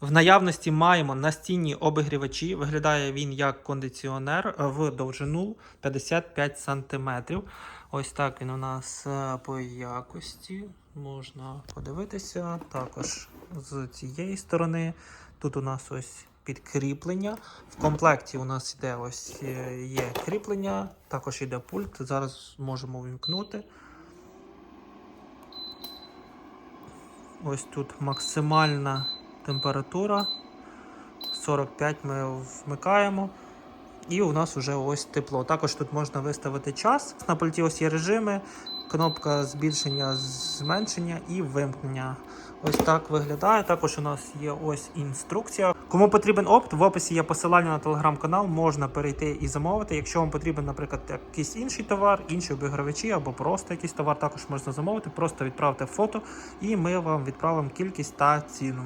В наявності маємо настінні обігрівачі. Виглядає він як кондиціонер в довжину 55 см. Ось так він у нас е, по якості. Можна подивитися. Також з цієї сторони. Тут у нас ось підкріплення. В комплекті у нас йде ось е, є кріплення, також йде пульт. Зараз можемо вімкнути. Ось тут максимальна температура. 45 ми вмикаємо. І у нас вже ось тепло. Також тут можна виставити час. На пульті ось є режими, кнопка збільшення, зменшення і вимкнення. Ось так виглядає. Також у нас є ось інструкція. Кому потрібен опт, в описі є посилання на телеграм-канал, можна перейти і замовити. Якщо вам потрібен, наприклад, якийсь інший товар, інші обігравачі або просто якийсь товар, також можна замовити. Просто відправте фото, і ми вам відправимо кількість та ціну.